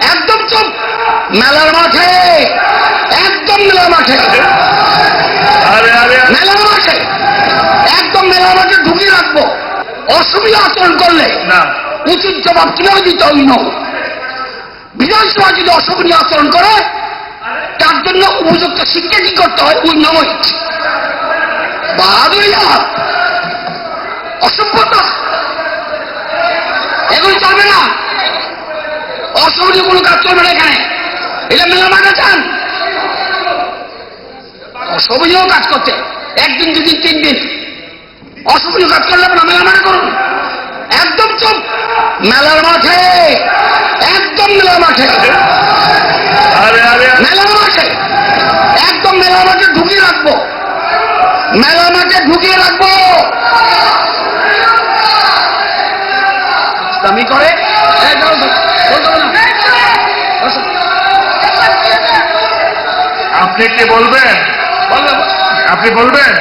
একদম চুপ। মেলার মাঠে। একদম মেলার মাঠে। মেলার মাঠে। একদম মেলার মাঠে ঢুকিয়ে রাখব। অসুবিধা আচরণ করলে না। উচিত জবাব কীভাবে দিতে হয় ন বিধানসভা যদি অশোভনীয় আচরণ করে তার জন্য উপযুক্ত শিক্ষা কি করতে হয়? উই নো ইট বাহাদুরিয়া অসভ্যতা। এগুলো চলবে না। অশোভনীয় কোনো কাজ চলবে না এখানে। এটা মেলা মাঠে চান অশোভনীয় কাজ করতে একদিন দুদিন তিন দিন। অশোভনীয় কাজ করলে আপনারা মেলা মাঠে করুন। একদম চুপ। মেলার মাঠে। একদম মেলার মাঠে। আরে আরে আরে। মেলার মাঠে। একদম মেলার মাঠে ঢুকিয়ে রাখব। মেলা মাঠে ঢুকিয়ে রাখব। দামি করে। আপনি কি বলবেন? বলবে, আপনি বলবেন?